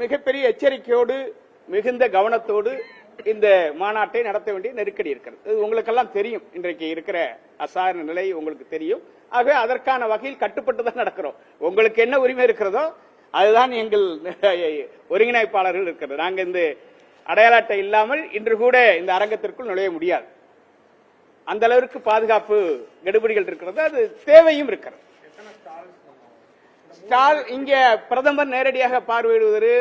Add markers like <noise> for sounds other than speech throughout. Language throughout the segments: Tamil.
மிகப்பெரிய எச்சரிக்கையோடு மிகுந்த கவனத்தோடு இந்த மாநாட்டை நடத்த வேண்டிய நெருக்கடி இருக்கிறது. இது உங்களுக்கெல்லாம் தெரியும். இன்றைக்கு இருக்கிற அசாரண நிலை உங்களுக்கு தெரியும். ஆகவே அதற்கான வகையில் கட்டுப்பட்டு தான் நடக்கிறோம். உங்களுக்கு என்ன உரிமை இருக்கிறதோ அதுதான் எங்கள் <laughs> ஒருங்கிணைப்பாளர்கள் இருக்கிறது. நாங்கள் இந்த அடையாள அட்டை இல்லாமல் இன்று கூட இந்த அரங்கத்திற்குள் நுழைய முடியாது. அந்த அளவிற்கு பாதுகாப்பு கெடுபிடிகள் இருக்கிறது. அது தேவையும் இருக்கிறது. ஸ்டால் இங்க பிரதமர் நேரடியாக பார்வையிடுவது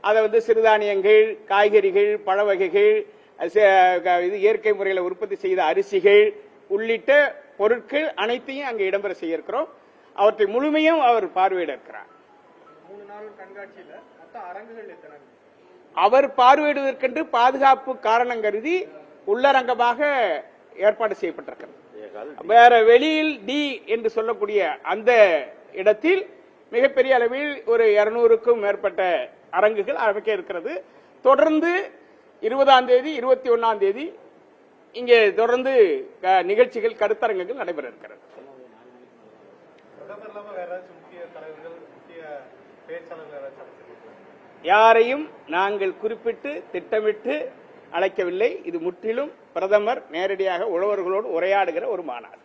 அதை வந்து சிறுதானியங்கள் காய்கறிகள் பழ வகைகள் இது இயற்கை முறையில் உற்பத்தி செய்த அரிசிகள் உள்ளிட்ட பொருட்கள் அனைத்தையும் அங்கே இடம்பெற செய்ய இருக்கிறோம் அவற்றை முழுமையும் அவர் பார்வையிட இருக்கிறார் அவர் பார்வையிடுவதற்கென்று பாதுகாப்பு காரணம் கருதி உள்ளரங்கமாக ஏற்பாடு செய்யப்பட்டிருக்கிறது. வேற வெளியில் டி என்று சொல்லக்கூடிய அந்த இடத்தில் மிகப்பெரிய அளவில் ஒரு இருநூறுக்கும் மேற்பட்ட அரங்குகள் அமைக்க இருக்கிறது. தொடர்ந்து இருபதாம் தேதி இருபத்தி ஒன்னாம் தேதி இங்கே தொடர்ந்து நிகழ்ச்சிகள் கருத்தரங்குகள் நடைபெற இருக்கிறது. யாரையும் நாங்கள் குறிப்பிட்டு திட்டமிட்டு அழைக்கவில்லை. இது முற்றிலும் பிரதமர் நேரடியாக உழவர்களோடு உரையாடுகிற ஒரு மாநாடு.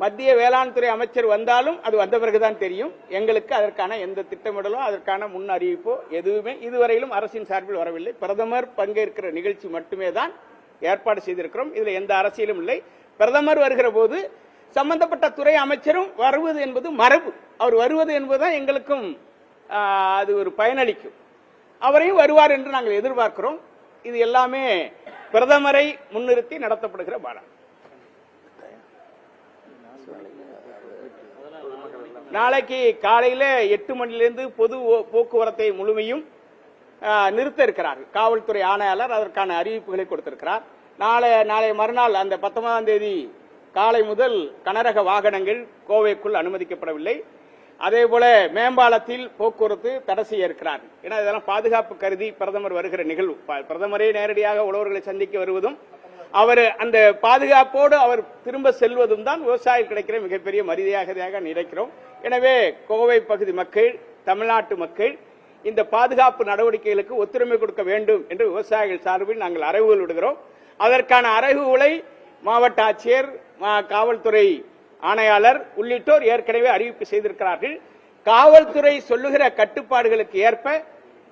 மத்திய வேளாண் துறை அமைச்சர் வந்தாலும் அது வந்த பிறகுதான் தெரியும். எங்களுக்கு அதற்கான எந்த திட்டமிடலோ அதற்கான முன் அறிவிப்போ எதுவுமே இதுவரையிலும் அரசின் சார்பில் வரவில்லை. பிரதமர் பங்கேற்கிற நிகழ்ச்சி மட்டுமே தான் ஏற்பாடு செய்திருக்கிறோம். இதில் எந்த அரசியலும் இல்லை. பிரதமர் வருகிற போது சம்பந்தப்பட்ட துறை அமைச்சரும் வருவது என்பது மரபு. அவர் வருவது என்பதுதான் எங்களுக்கும் அது ஒரு பயனளிக்கும். அவரையும் வருவார் என்று நாங்கள் எதிர்பார்க்கிறோம். இது எல்லாமே பிரதமரை முன்னிறுத்தி நடத்தப்படுகிற பாடம். நாளைக்கு காலையில எட்டு மணிலிருந்து பொது ஓ- போக்குவரத்தை முழுமையும் நிறுத்த இருக்கிறார். காவல்துறை ஆணையாளர் அதற்கான அறிவிப்புகளை கொடுத்திருக்கிறார். நாளை நாளை மறுநாள் அந்த பத்தொன்பதாம் தேதி காலை முதல் கனரக வாகனங்கள் கோவைக்குள் அனுமதிக்கப்படவில்லை. அதே போல மேம்பாலத்தில் போக்குவரத்து தடை செய்ய இருக்கிறார். ஏன்னா இதெல்லாம் பாதுகாப்பு கருதி பிரதமர் வருகிற நிகழ்வு. ப- பிரதமரே நேரடியாக உழவர்களை சந்திக்க வருவதும் அவர் அந்த பாதுகாப்போடு அவர் திரும்ப செல்வதும் தான் விவசாயிகள் கிடைக்கிற மிகப்பெரிய மரியாதையாக நினைக்கிறோம். எனவே கோவை பகுதி மக்கள் தமிழ்நாட்டு மக்கள் இந்த பாதுகாப்பு நடவடிக்கைகளுக்கு ஒத்துழைமை கொடுக்க வேண்டும் என்று விவசாயிகள் சார்பில் நாங்கள் அறைவுகள் விடுகிறோம் அதற்கான அறைவுகளை மாவட்ட ஆட்சியர் மா- காவல்துறை ஆணையாளர் உள்ளிட்டோர் ஏற்கனவே அறிவிப்பு செய்திருக்கிறார்கள். காவல்துறை சொல்லுகிற கட்டுப்பாடுகளுக்கு ஏற்ப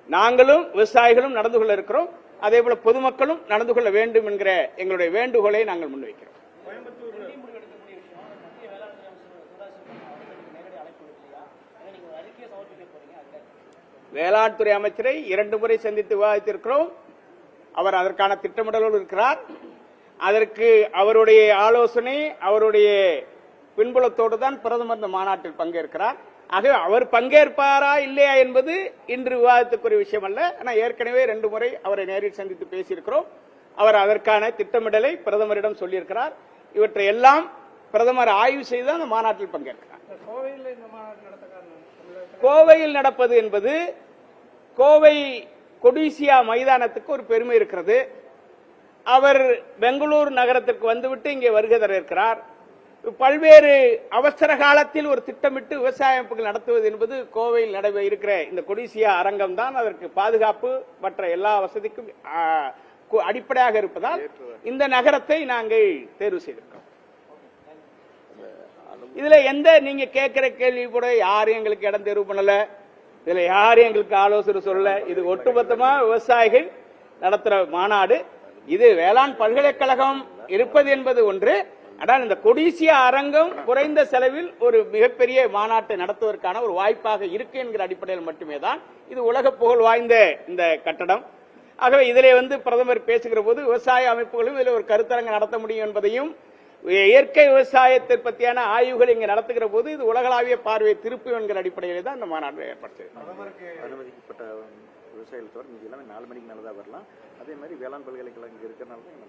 நாங்களும் விவசாயிகளும் நடந்து கொள்ள இருக்கிறோம். அதே போல பொதுமக்களும் நடந்து கொள்ள வேண்டும் என்கிற எங்களுடைய வேண்டுகோளை நாங்கள் முன்வைக்கிறோம். வேளாண் துறை அமைச்சரை இரண்டு முறை சந்தித்து விவாதித்திருக்கிறோம். அவர் அதற்கான திட்டமிடலோடு இருக்கிறார். அதற்கு அவருடைய ஆலோசனை அவருடைய பின்புலத்தோடு தான் பிரதமர் இந்த மாநாட்டில் பங்கேற்கிறார். ஆக அவர் பங்கேற்பாரா இல்லையா என்பது இன்று விவாதத்துக்குரிய விஷயம் அல்ல ஆனால் ஏற்கனவே ரெண்டு முறை அவரை நேரில் சந்தித்து பேசியிருக்கிறோம். அவர் அதற்கான திட்டமிடலை பிரதமரிடம் சொல்லியிருக்கிறார். இவற்றை எல்லாம் பிரதமர் ஆய்வு செய்து அந்த மாநாட்டில் பங்கேற்கிறார். கோவையில் நடப்பது என்பது கோவை கொடிசியா மைதானத்துக்கு ஒரு பெருமை இருக்கிறது. அவர் பெங்களூர் நகரத்திற்கு வந்துவிட்டு இங்கே வருகை தர இருக்கிறார். பல்வேறு அவசர காலத்தில் ஒரு திட்டமிட்டு விவசாய அமைப்புகள் நடத்துவது என்பது கோவையில் நடைபெற இருக்கிற இந்த கொடிசியா அரங்கம் தான் அதற்கு பாதுகாப்பு மற்ற எல்லா வசதிக்கும் அடிப்படையாக இருப்பதால் இந்த நகரத்தை நாங்கள் தேர்வு செய்திருக்கிறோம் இதுல எந்த நீங்க கேட்கிற கேள்வி கூட யாரும் எங்களுக்கு இடம் தேர்வு பண்ணல. இதுல யாரும் எங்களுக்கு ஆலோசனை சொல்லல. இது ஒட்டுமொத்தமா விவசாயிகள் நடத்துற மாநாடு. இது வேளாண் பல்கலைக்கழகம் இருப்பது என்பது ஒன்று. ஆனால் இந்த கொடிசியா அரங்கம் குறைந்த செலவில் ஒரு மிகப்பெரிய மாநாட்டை நடத்துவதற்கான ஒரு வாய்ப்பாக இருக்கு என்கிற அடிப்படையில் மட்டுமே தான் இது உலக புகழ் வாய்ந்த இந்த கட்டடம். ஆகவே இதிலே வந்து பிரதமர் பேசுகிற போது விவசாய அமைப்புகளும் இதில் ஒரு கருத்தரங்கு நடத்த முடியும் என்பதையும் இயற்கை விவசாயத்தை பற்றியான ஆய்வுகள் இங்கே நடத்துகிற போது இது உலகளாவிய பார்வையை திருப்பும் என்கிற அடிப்படையில் தான் இந்த மாநாடு ஏற்படுத்தது அனுமதிக்கப்பட்ட விவசாயிகள் தவிர மீதி எல்லாமே நாலு மணிக்கு மேலே தான் வரலாம். அதே மாதிரி வேளாண் பல்கலைக்கழகம் இங்கே இருக்கிறனால தான்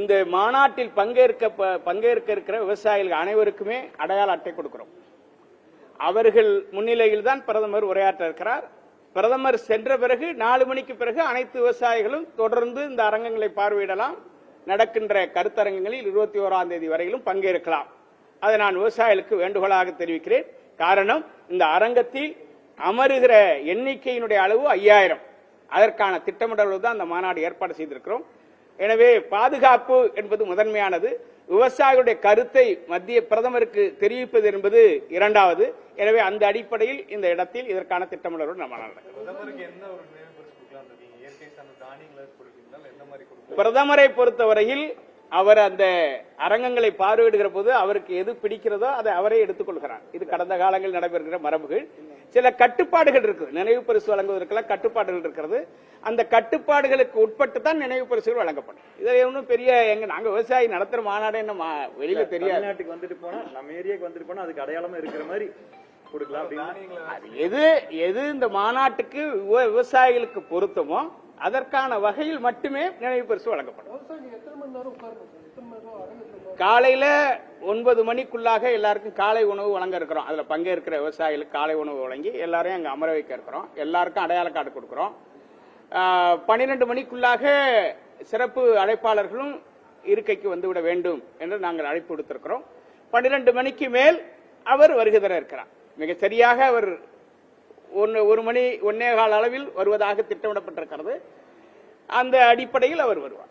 இந்த மாநாட்டில் பங்கேற்க பங்கேற்க இருக்கிற விவசாயிகள் அனைவருக்குமே அடையாள அட்டை கொடுக்கிறோம். அவர்கள் முன்னிலையில் தான் பிரதமர் உரையாற்ற இருக்கிறார். பிரதமர் சென்ற பிறகு நாலு மணிக்கு பிறகு அனைத்து விவசாயிகளும் தொடர்ந்து இந்த அரங்கங்களை பார்வையிடலாம். நடக்கின்ற கருத்தரங்கங்களில் இருபத்தி ஓராம் தேதி வரையிலும் பங்கேற்கலாம். அதை நான் விவசாயிகளுக்கு வேண்டுகோளாக தெரிவிக்கிறேன். காரணம் இந்த அரங்கத்தில் அமருகிற எண்ணிக்கையினுடைய அளவு ஐயாயிரம். அதற்கான திட்டமிடல் தான் அந்த மாநாடு ஏற்பாடு செய்திருக்கிறோம். எனவே பாதுகாப்பு என்பது முதன்மையானது. விவசாயிகளுடைய கருத்தை மத்திய பிரதமருக்கு தெரிவிப்பது என்பது இரண்டாவது. எனவே அந்த அடிப்படையில் இந்த இடத்தில் இதற்கான திட்டமிடலோடு நம்ம பிரதமரை பொறுத்தவரையில் அவர் அந்த அரங்கங்களை பார்வையிடுகிற போது அவருக்கு எது பிடிக்கிறதோ அதை அவரே எடுத்துக்கொள்கிறார். இது கடந்த காலங்களில் நடைபெறுகிற மரபுகள். சில கட்டுப்பாடுகள் இருக்கு. நினைவு பரிசு வழங்குவதற்கெல்லாம் கட்டுப்பாடுகள் இருக்கிறது. அந்த கட்டுப்பாடுகளுக்கு உட்பட்டு தான் நினைவு பரிசுகள் வழங்கப்படும். இதை ஒன்றும் பெரிய எங்க நாங்க விவசாயி நடத்துற மாநாடு என்ன வெளியில தெரியாது. தமிழ்நாட்டுக்கு வந்துட்டு போனா நம்ம ஏரியாக்கு வந்துட்டு போனா அதுக்கு அடையாளமா இருக்கிற மாதிரி கொடுக்கலாம் எது எது இந்த மாநாட்டுக்கு விவ- விவசாயிகளுக்கு பொருத்தமோ அதற்கான வகையில் மட்டுமே நினைவு பரிசு வழங்கப்படும். காலையில ஒன்பது மணிக்குள்ளாக எல்லாருக்கும் காலை உணவு வழங்க இருக்கிறோம். அதுல பங்கேற்கிற விவசாயிகளுக்கு காலை உணவு வழங்கி எல்லாரையும் அங்க அமர வைக்க இருக்கிறோம். எல்லாருக்கும் அடையாள கார்டு கொடுக்கிறோம். பன்னிரண்டு மணிக்குள்ளாக சிறப்பு அழைப்பாளர்களும் இருக்கைக்கு வந்துவிட வேண்டும் என்று நாங்கள் அழைப்பு கொடுத்திருக்கிறோம் பன்னிரண்டு மணிக்கு மேல் அவர் வருகை தர இருக்கிறார். மிக சரியாக அவர் ஒன்று ஒரு மணி ஒன்னே கால அளவில் வருவதாக திட்டமிடப்பட்டிருக்கிறது. அந்த அடிப்படையில் அவர் வருவார்.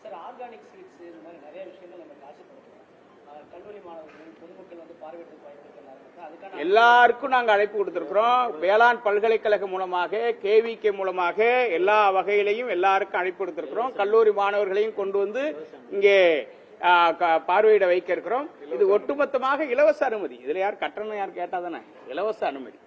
எல்லாருக்கும் நாங்க அழைப்பு கொடுத்திருக்கிறோம். வேளாண் பல்கலைக்கழகம் மூலமாக கேவிகே மூலமாக எல்லா வகையிலையும் எல்லாருக்கும் அழைப்பு கொடுத்திருக்கிறோம். கல்லூரி மாணவர்களையும் கொண்டு வந்து இங்கே பார்வையிட வைக்க இருக்கிறோம். இது ஒட்டுமொத்தமாக இலவச அனுமதி. இதுல யார் கட்டணம் யார் கேட்டாதானே இலவச அனுமதி.